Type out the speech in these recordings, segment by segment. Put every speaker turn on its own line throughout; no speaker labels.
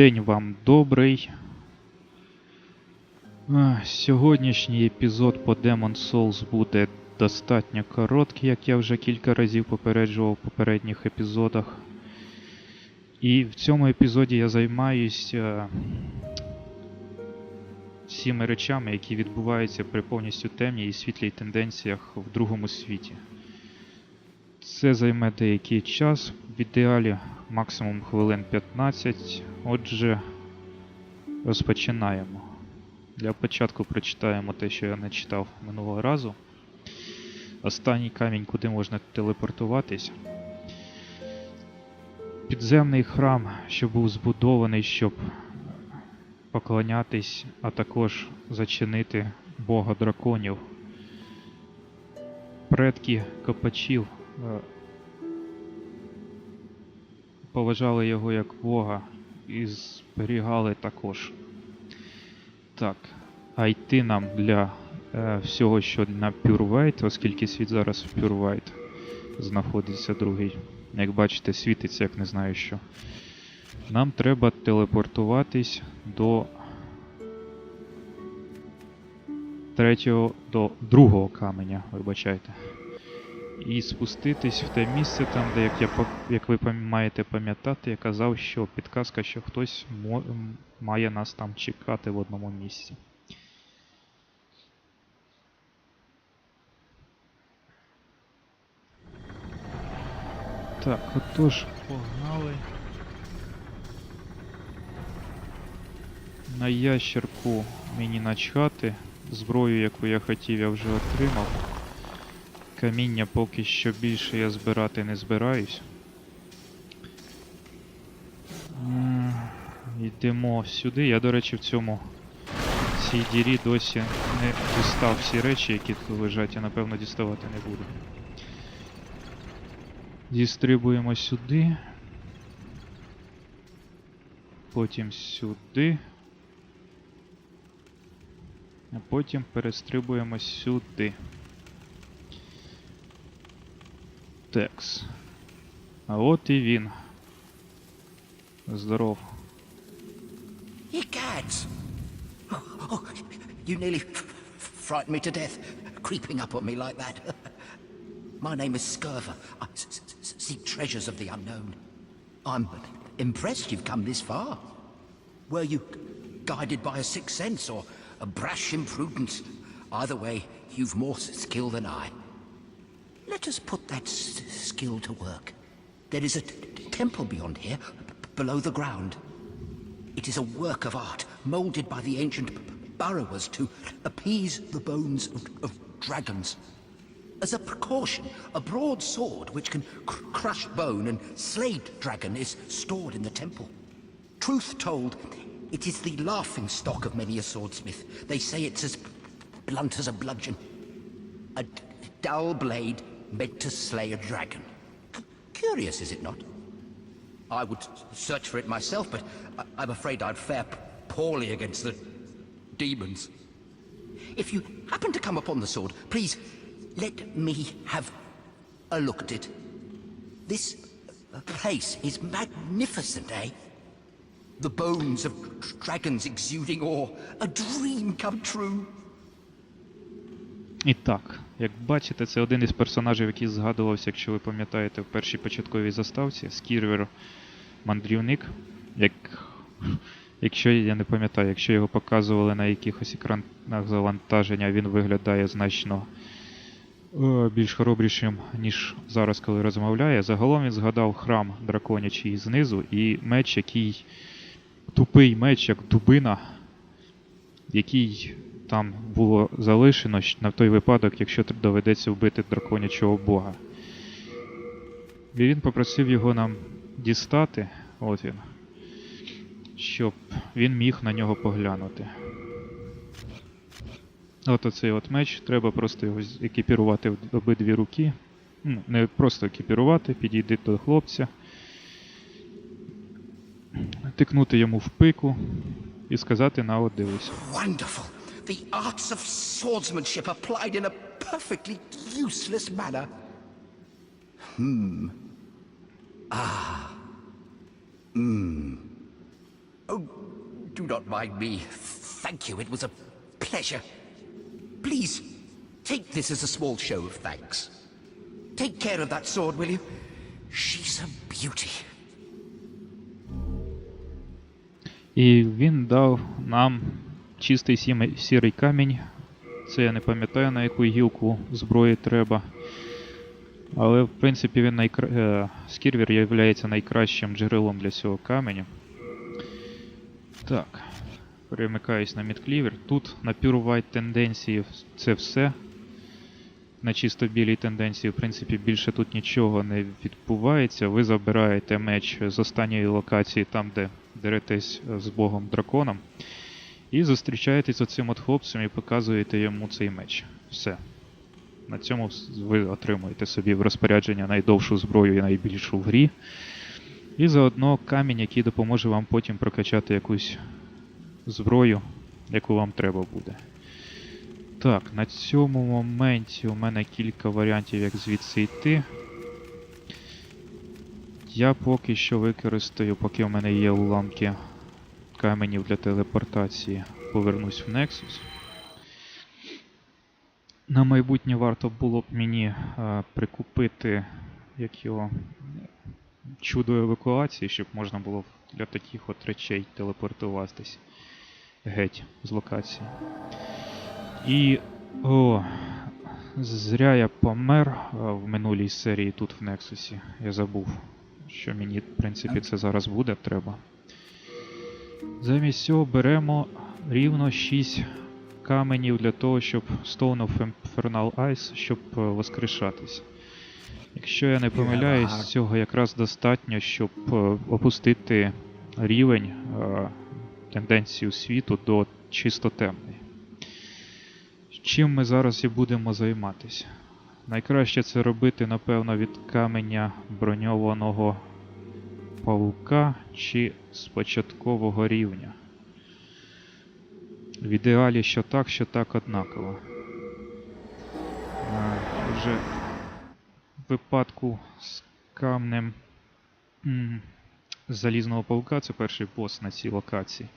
День вам добрий. Сьогоднішній епізод по Demon Souls буде достатньо короткий, як я вже кілька разів попереджував в попередніх епізодах. І в цьому епізоді я займаюся всіми речами, які відбуваються при повністю темній і світлій тенденціях в другому світі. Це займе деякий час, в ідеалі максимум хвилин 15. Отже, розпочинаємо. Для початку прочитаємо те, що я не читав минулого разу. Останній камінь, куди можна телепортуватись. Підземний храм, що був збудований, щоб поклонятись, а також зачинити Бога драконів. Предки копачів е, поважали його як Бога і зберігали також. Так, а йти нам для е, всього, що на Purewite, оскільки світ зараз в Purewite знаходиться другий. Як бачите, світиться, як не знаю що. Нам треба телепортуватись до третього, до другого каменя, вибачайте. І спуститись в те місце, там, де, як, я, як ви маєте пам'ятати, я казав, що підказка, що хтось має нас там чекати в одному місці. Так, отож, погнали. На ящерку мені начхати. Зброю, яку я хотів, я вже отримав. Каміння поки що більше я збирати не збираюсь. Йдемо сюди. Я, до речі, в цьому в цій дірі досі не дістав всі речі, які тут лежать, я напевно діставати не буду. Дістрибуємо сюди. Потім сюди. А потім перестрибуємо сюди. Текс. А от і він. Здоров.
Ye gads! Oh, oh, you nearly f- f- frightened me to death, creeping up on me like that. My name is Scurver. I s- s- s- seek treasures of the unknown. I'm impressed you've come this far. Were you guided by a sixth sense or a brash imprudence? Either way, you've more s- skill than I. Let us put that skill to work. There is a temple beyond here, below the ground. It is a work of art, molded by the ancient burrowers to appease the bones of, of dragons. As a precaution, a broad sword which can cr- crush bone and slay dragon is stored in the temple. Truth told, it is the laughing stock of many a swordsmith. They say it's as blunt as a bludgeon. A dull blade meant to slay a dragon. C- curious, is it not? I would search for it myself, but I- I'm afraid I'd fare poorly against the demons. If you happen to come upon the sword, please let me have a look at it. This uh, place is magnificent, eh? The bones of dragons exuding awe, a dream come true.
І так, як бачите, це один із персонажів, який згадувався, якщо ви пам'ятаєте, в першій початковій заставці, Скірвер Мандрівник. Як... Якщо я не пам'ятаю, якщо його показували на якихось екранах завантаження, він виглядає значно е, більш хоробрішим, ніж зараз, коли розмовляє. Загалом він згадав храм драконячий знизу і меч, який тупий меч, як дубина, який там було залишено на той випадок, якщо доведеться вбити драконячого бога. І він попросив його нам дістати, от він, щоб він міг на нього поглянути. От оцей от меч, треба просто його екіпірувати в обидві руки. Ну, не просто екіпірувати, підійти до хлопця, тикнути йому в пику і сказати на от дивись.
Wonderful. The arts of swordsmanship applied in a perfectly useless manner. Hmm. Ah. Hmm. Oh, not mind me. Thank you. It was a pleasure. Please, take this as a small show of thanks. Take care of that sword, will you? She's a beauty.
І він дав нам чистий сірий камінь. Це я не пам'ятаю на яку гілку зброї треба. Але в принципі він найкра... е, скірвір є найкращим джерелом для цього каменю. Так. Перемикаюсь на мідклівер. Тут на Pure White тенденції це все. На чисто білій тенденції, в принципі, більше тут нічого не відбувається. Ви забираєте меч з останньої локації, там, де деретесь з богом драконом. І зустрічаєтесь оцим от хлопцем і показуєте йому цей меч. Все. На цьому ви отримуєте собі в розпорядження найдовшу зброю і найбільшу в грі. І заодно камінь, який допоможе вам потім прокачати якусь зброю, яку вам треба буде. Так, на цьому моменті у мене кілька варіантів, як звідси йти. Я поки що використаю, поки у мене є уламки каменів для телепортації, повернусь в Nexus. На майбутнє варто було б мені е, прикупити як його чудо евакуації, щоб можна було для таких от речей телепортуватись геть з локації. І. О, зря я помер а, в минулій серії тут в Нексусі. Я забув, що мені, в принципі, це зараз буде треба. Замість цього беремо рівно 6 каменів для того, щоб Stone of Infernal Ice, щоб е, воскрешатись. Якщо я не помиляюсь, цього якраз достатньо, щоб е, опустити рівень е, тенденцію світу до чисто темний. Чим ми зараз і будемо займатися? Найкраще це робити, напевно, від каменя броньованого павука чи з початкового рівня. В ідеалі що так, що так однаково. А, Вже в випадку з камнем залізного павука, це перший бос на цій локації.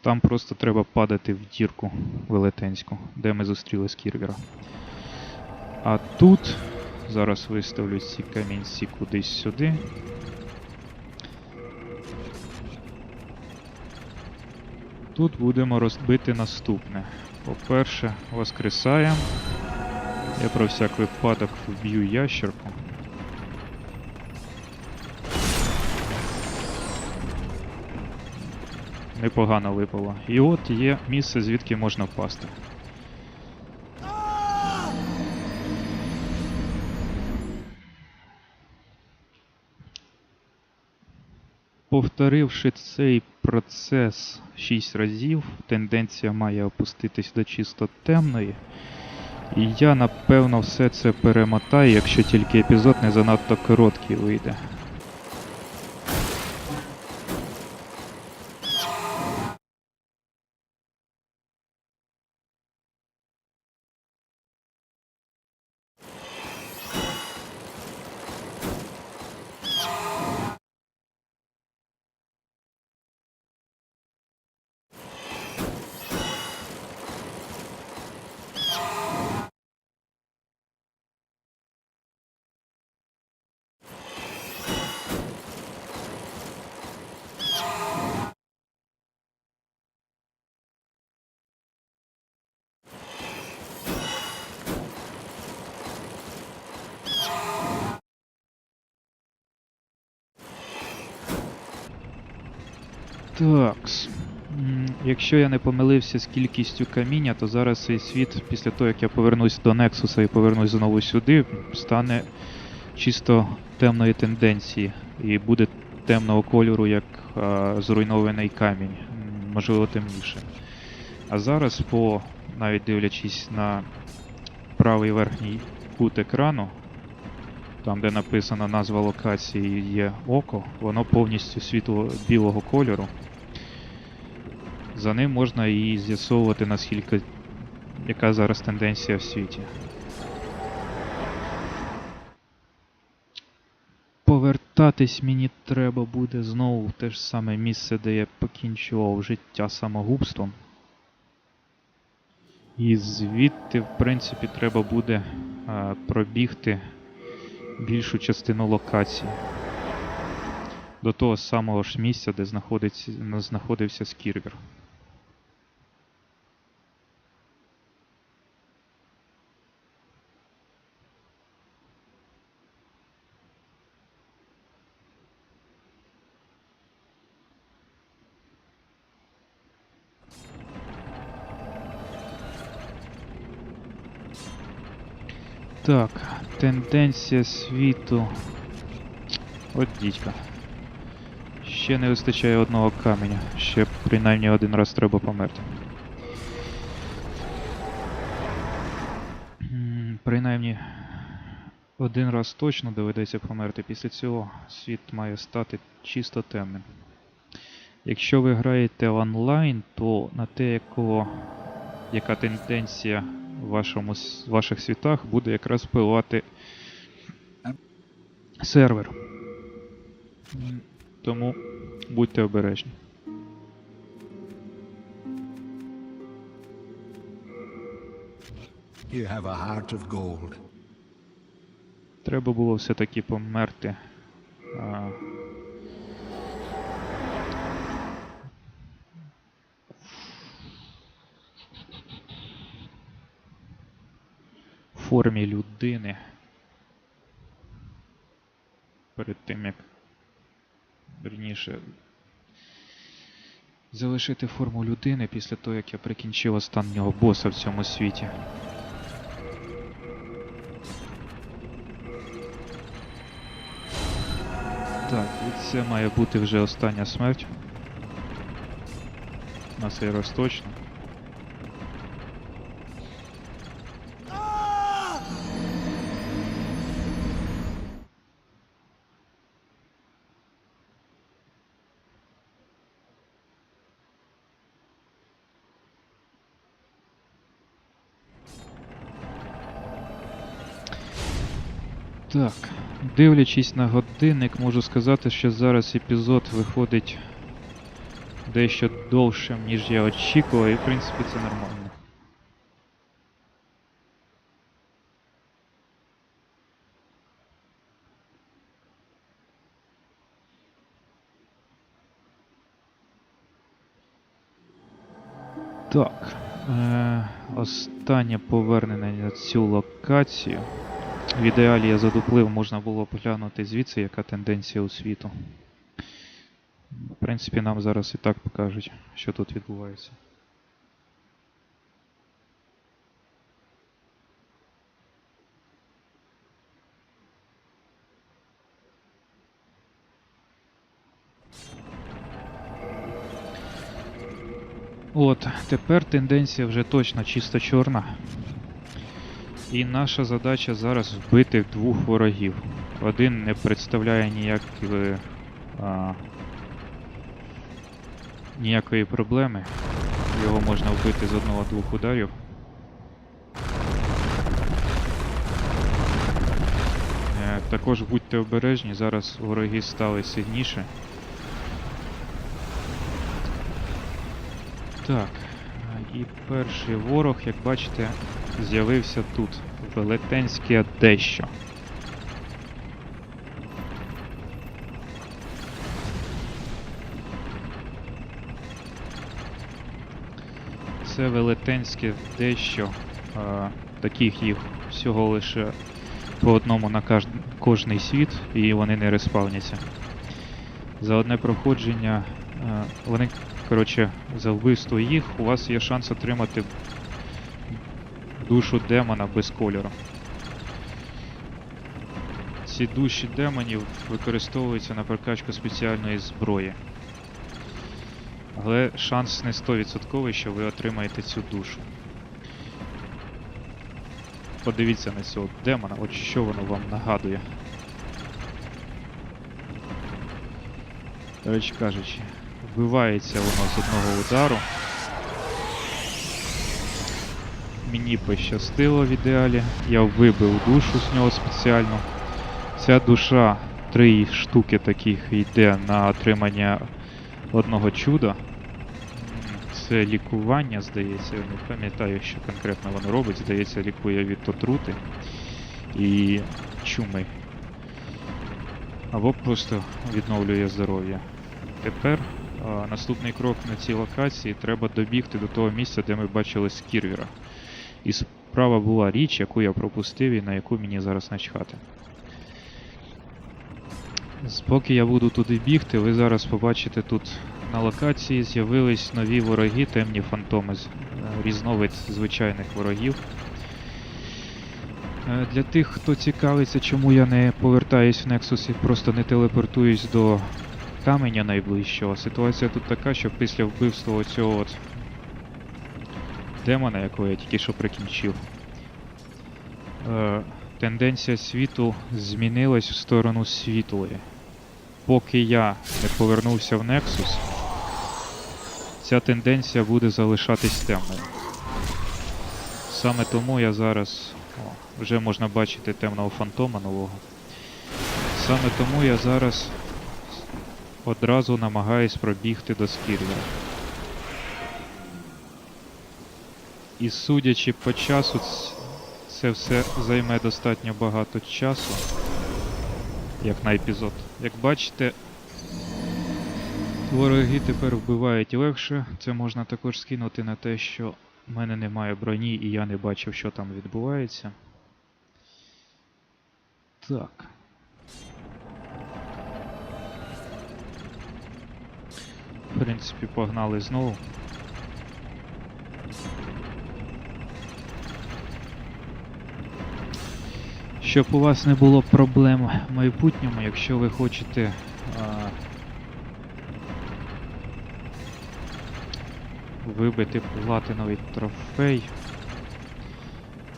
Там просто треба падати в дірку велетенську, де ми зустріли Скірвера. А тут зараз виставлю ці камінці кудись сюди. Тут будемо розбити наступне. По-перше, воскресаємо. Я про всяк випадок вб'ю ящерку. Непогано випало. І от є місце, звідки можна впасти. Повторивши цей процес 6 разів, тенденція має опуститись до чисто темної. І я напевно все це перемотаю, якщо тільки епізод не занадто короткий вийде. Такс. Якщо я не помилився з кількістю каміння, то зараз цей світ, після того як я повернусь до Нексуса і повернусь знову сюди, стане чисто темної тенденції і буде темного кольору, як а, зруйнований камінь, можливо темніше. А зараз, по навіть дивлячись на правий верхній кут екрану, там де написана назва локації є око, воно повністю світло білого кольору. За ним можна і з'ясовувати наскільки яка зараз тенденція в світі. Повертатись мені треба буде знову в те ж саме місце, де я покінчував життя самогубством. І звідти, в принципі, треба буде е, пробігти більшу частину локації. До того самого ж місця, де знаходиться, знаходився скірвір. Так, тенденція світу. От дідька. Ще не вистачає одного каменя. Ще принаймні один раз треба померти. Принаймні один раз точно доведеться померти. Після цього світ має стати чисто темним. Якщо ви граєте онлайн, то на те, якого, яка тенденція в вашому, ваших світах буде якраз впливати сервер. Тому будьте обережні.
You have a heart of gold.
Треба було все-таки померти. А... В формі людини. Перед тим як. Верніше. Залишити форму людини після того, як я прикінчив останнього боса в цьому світі. Так, і це має бути вже остання смерть. На цей раз точно. Так, дивлячись на годинник, можу сказати, що зараз епізод виходить дещо довшим, ніж я очікував, і в принципі це нормально. Так. Е, останнє повернення на цю локацію. В ідеалі я задуплив, можна було б глянути звідси, яка тенденція у світу. В принципі, нам зараз і так покажуть, що тут відбувається. От, тепер тенденція вже точно чисто чорна. І наша задача зараз вбити двох ворогів. Один не представляє ніякої, а, ніякої проблеми. Його можна вбити з одного-двох ударів. Е, також будьте обережні, зараз вороги стали сильніше. Так, і перший ворог, як бачите, з'явився тут. Велетенське дещо. Це велетенське дещо. А, таких їх всього лише по одному на каж... кожний світ, і вони не респавняться. За одне проходження а, вони, коротше, за вбивство їх у вас є шанс отримати душу демона без кольору. Ці душі демонів використовуються на прокачку спеціальної зброї. Але шанс не 100%, що ви отримаєте цю душу. Подивіться на цього демона, от що воно вам нагадує. До речі кажучи, вбивається воно з одного удару. Мені пощастило в ідеалі. Я вибив душу з нього спеціально. Ця душа три штуки таких йде на отримання одного чуда. Це лікування, здається, я не пам'ятаю, що конкретно воно робить. Здається, лікує від отрути і чуми. Або просто відновлює здоров'я. Тепер а, наступний крок на цій локації треба добігти до того місця, де ми бачили скірвіра. І справа була річ, яку я пропустив і на яку мені зараз начхати. Поки я буду туди бігти, ви зараз побачите тут на локації з'явились нові вороги, темні фантоми, е, різновид звичайних ворогів. Е, Для тих, хто цікавиться, чому я не повертаюсь в Nexus і просто не телепортуюсь до каменя найближчого, ситуація тут така, що після вбивства оцього от демона, якого я тільки що прикінчив, е, тенденція світу змінилась в сторону світлої. Поки я не повернувся в Nexus, ця тенденція буде залишатись темною. Саме тому я зараз. О, вже можна бачити темного фантома нового. Саме тому я зараз одразу намагаюсь пробігти до Скірвера. І судячи по часу, це все займе достатньо багато часу, як на епізод. Як бачите, вороги тепер вбивають легше. Це можна також скинути на те, що в мене немає броні і я не бачив, що там відбувається. Так. В принципі, погнали знову. Щоб у вас не було проблем в майбутньому, якщо ви хочете а, вибити платиновий трофей.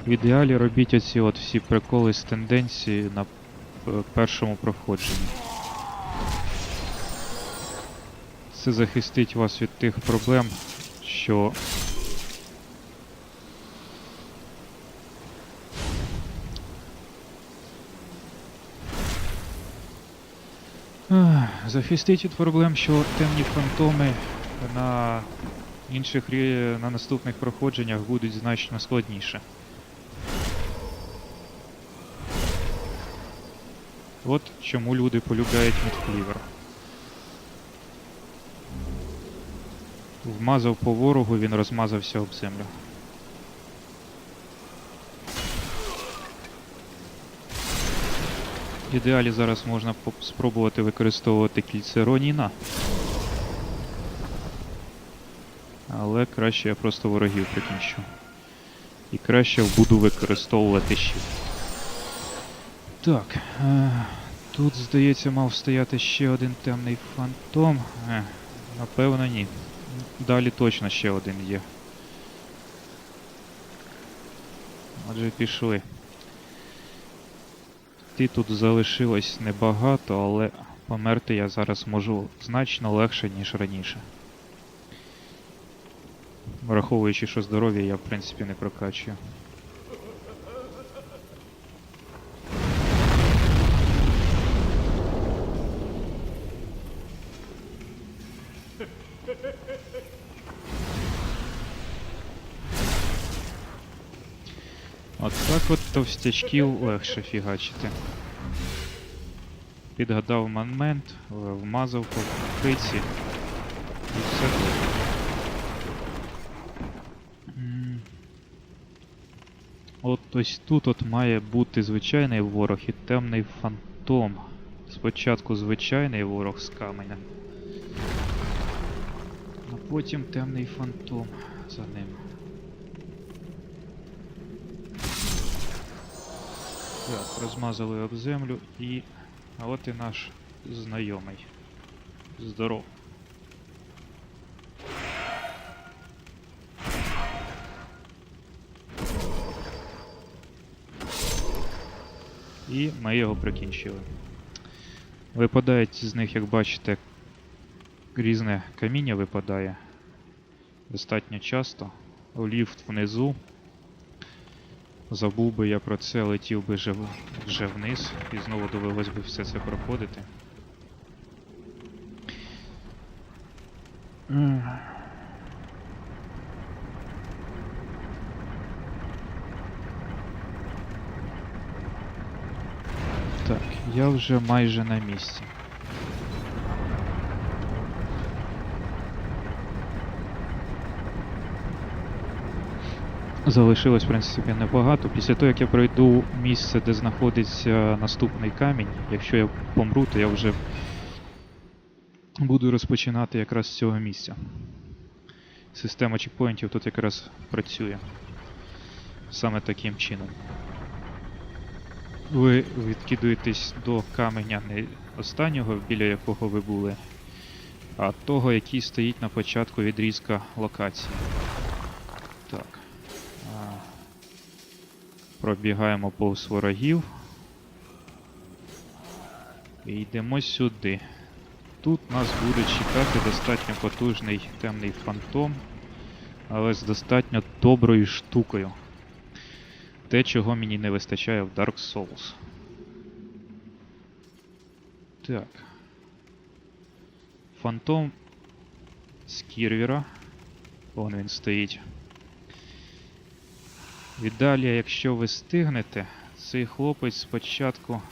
В ідеалі робіть оці от всі приколи з тенденції на першому проходженні. Це захистить вас від тих проблем, що Ах, Захистить від проблем, що темні фантоми на інших на наступних проходженнях будуть значно складніше. От чому люди полюбляють мідфлівер. Вмазав по ворогу, він розмазався об землю. В ідеалі зараз можна спробувати використовувати кільце Роніна. Але краще я просто ворогів прикінчу. І краще буду використовувати щит. Так. Е, тут, здається, мав стояти ще один темний фантом. Е, напевно, ні. Далі точно ще один є. Отже, пішли. Ти тут залишилось небагато, але померти я зараз можу значно легше, ніж раніше. Враховуючи, що здоров'я я в принципі не прокачую. Товстячків легше фігачити. Підгадав момент, е, вмазав по птиці і все добре. От ось тут от має бути звичайний ворог і темний фантом. Спочатку звичайний ворог з каменя. А потім темний фантом за ним. Так, розмазали об землю і. А от і наш знайомий. Здоров. І ми його прикінчили. Випадають з них, як бачите, різне каміння випадає. Достатньо часто. Ліфт внизу. Забув би я про це, летів би вже, вже вниз, і знову довелось би все це проходити. Так, я вже майже на місці. Залишилось, в принципі, небагато. Після того, як я пройду місце, де знаходиться наступний камінь, якщо я помру, то я вже буду розпочинати якраз з цього місця. Система чекпоінтів тут якраз працює саме таким чином. Ви відкидуєтесь до каменя не останнього, біля якого ви були, а того, який стоїть на початку відрізка локації. Пробігаємо повз ворогів. І йдемо сюди. Тут нас буде чекати достатньо потужний темний фантом, але з достатньо доброю штукою. Те, чого мені не вистачає в Dark Souls. Так. Фантом з Кірвіра. Вон він стоїть. Віддалі, якщо ви стигнете, цей хлопець спочатку.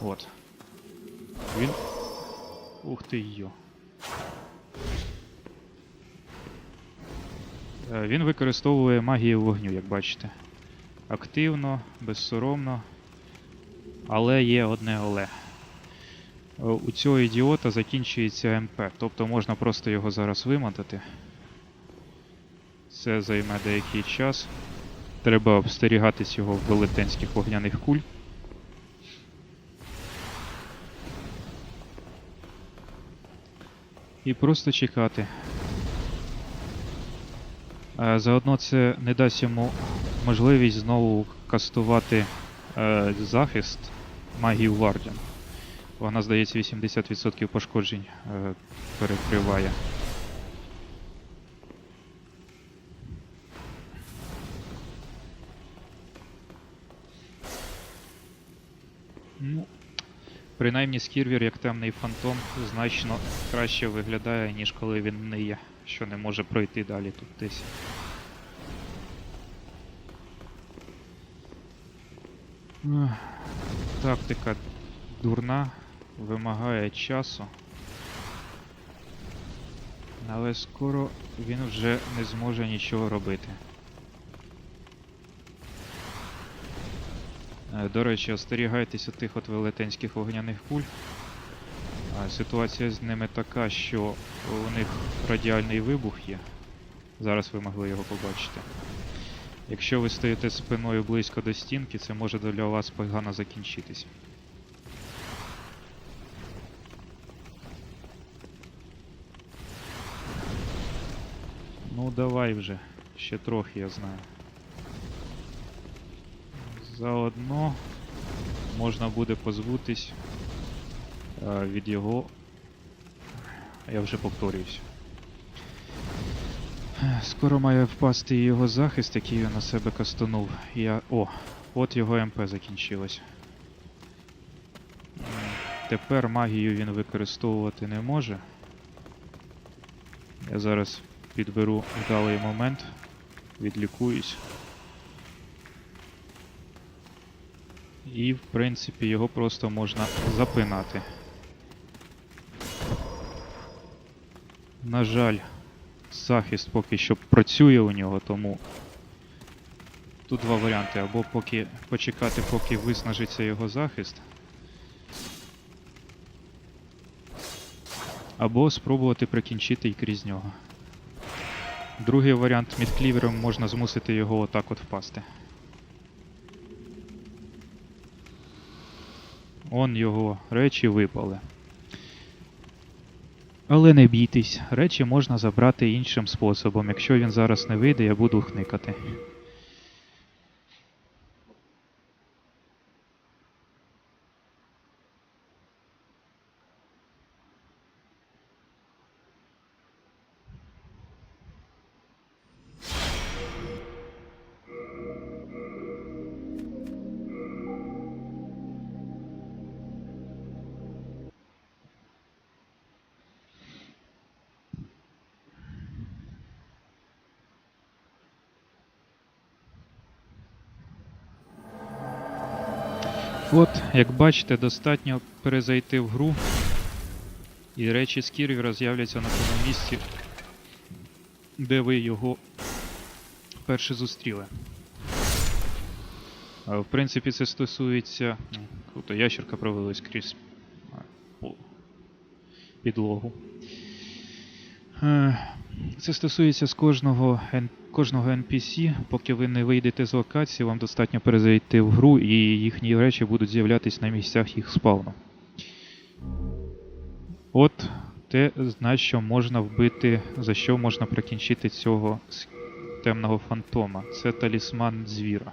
От. Він. Ух ти йо. Е, Він використовує магію вогню, як бачите. Активно, безсоромно. Але є одне але. Е, У цього ідіота закінчується МП, тобто можна просто його зараз вимотати. Це займе деякий час. Треба обстерігатись його в велетенських вогняних куль. І просто чекати. Заодно це не дасть йому можливість знову кастувати е, захист магії Вардіан. Вона, здається, 80% пошкоджень е, перекриває. Принаймні скірвір як темний фантом значно краще виглядає, ніж коли він не є, що не може пройти далі тут десь. Тактика дурна, вимагає часу. Але скоро він вже не зможе нічого робити. До речі, остерігайтеся тих от велетенських вогняних куль. Ситуація з ними така, що у них радіальний вибух є. Зараз ви могли його побачити. Якщо ви стоїте спиною близько до стінки, це може для вас погано закінчитись. Ну давай вже, ще трохи я знаю. Заодно можна буде позбутись е, від його. Я вже повторююсь. Скоро має впасти і його захист, який я на себе кастанув. Я. О, от його МП закінчилось. Тепер магію він використовувати не може. Я зараз підберу вдалий момент, відлікуюсь. І, в принципі, його просто можна запинати. На жаль, захист поки що працює у нього, тому тут два варіанти. Або поки почекати, поки виснажиться його захист. Або спробувати прикінчити і крізь нього. Другий варіант мідклівером можна змусити його отак от впасти. Он його речі випали. Але не бійтесь, речі можна забрати іншим способом. Якщо він зараз не вийде, я буду хникати. От, як бачите, достатньо перезайти в гру, і речі з Кірвіра з'являться на тому місці, де ви його вперше зустріли. В принципі, це стосується. ну, Круто, ящерка провелась крізь підлогу. Е, Це стосується з кожного, кожного NPC. Поки ви не вийдете з локації, вам достатньо перезайти в гру, і їхні речі будуть з'являтись на місцях їх спавну. От те, на що можна вбити, за що можна прикінчити цього темного фантома. Це талісман звіра.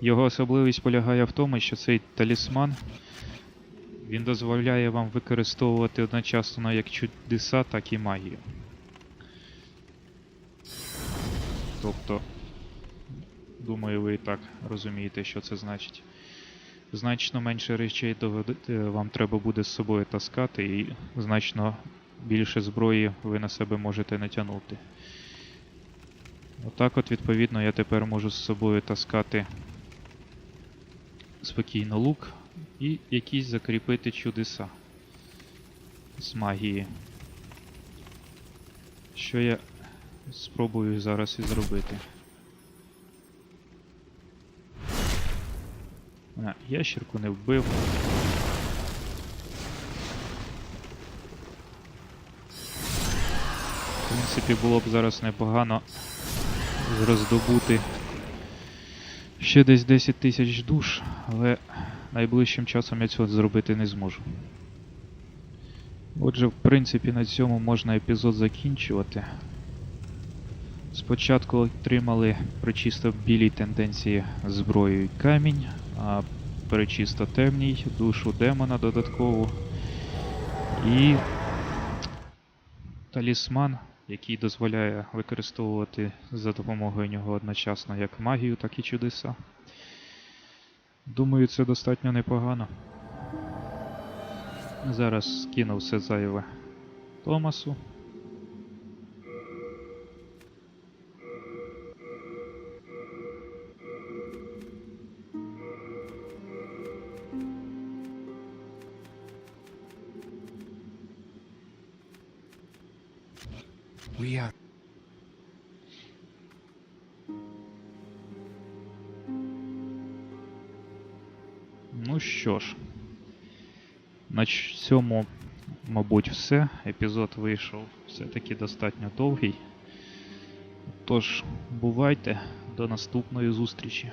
Його особливість полягає в тому, що цей талісман він дозволяє вам використовувати одночасно як чудеса, так і магію. Тобто, думаю, ви і так розумієте, що це значить. Значно менше речей е, вам треба буде з собою таскати, і значно більше зброї ви на себе можете натягнути. Отак от, відповідно, я тепер можу з собою таскати спокійно лук і якісь закріпити чудеса з магії. Що я спробую зараз і зробити. А, ящерку не вбив. В принципі, було б зараз непогано роздобути ще десь 10 тисяч душ, але найближчим часом я цього зробити не зможу. Отже, в принципі, на цьому можна епізод закінчувати. Спочатку отримали при чисто білій тенденції зброю і камінь, а при темній душу демона додаткову. І талісман, який дозволяє використовувати за допомогою нього одночасно як магію, так і чудеса. Думаю, це достатньо непогано. Зараз скину все зайве Томасу. Цьому, мабуть, все. Епізод вийшов все-таки достатньо довгий. Тож, бувайте, до наступної зустрічі.